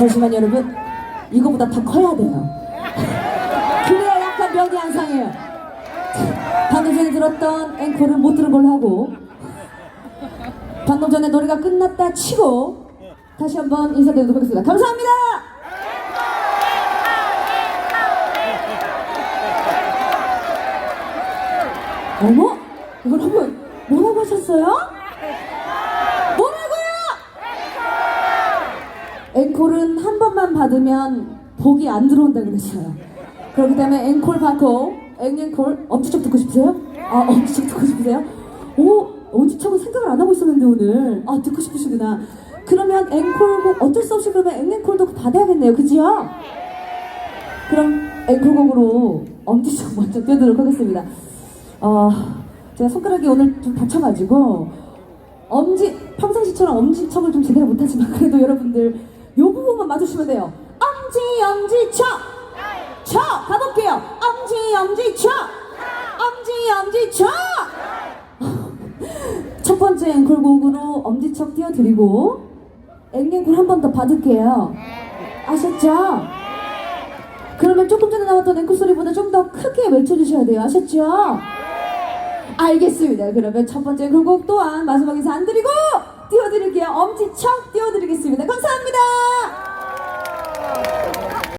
잠시만 여러분. 이거보다 더 커야 돼요. 그래야 약간 명이 안 상해요. 방금 전에 들었던 앵콜을 못 들은 걸로 하고. 방금 전에 노래가 끝났다 치고 다시 한번 인사드리도록 하겠습니다. 감사합니다! 어머? 여러분 뭐라고 하셨어요? 뭐라고요? 앵콜은 한 번만 받으면 복이 안 들어온다 그랬어요. 그렇기 때문에 앵콜 받고 앵앵콜 엄지척 듣고 싶으세요? 아 엄지척 듣고 싶으세요? 오 엄지척은 생각을 안 하고 있었는데 오늘 아 듣고 싶으시구나. 그러면 앵콜곡 어쩔 수 없이 그러면 앵앵콜도 받아야겠네요, 그지요? 그럼 앵콜곡으로 엄지척 먼저 띄워드리도록 하겠습니다. 어 제가 손가락이 오늘 좀 다쳐가지고 엄지 평상시처럼 엄지척을 좀 제대로 못하지만 그래도 여러분들 요 부분만 맞으시면 돼요. 엄지 엄지척 척 가볼게요. 엄지 엄지척 엄지 엄지척 첫 번째 앵콜곡으로 엄지척 띄워드리고 앵앵콜 한 번 더 받을게요. 아셨죠? 그러면 조금 전에 나왔던 앵콜 소리보다 좀 더 크게 외쳐주셔야 돼요. 아셨죠? 알겠습니다. 그러면 첫 번째 앵콜곡 또한 마지막 인사 안 드리고 띄워드릴게요. 엄지척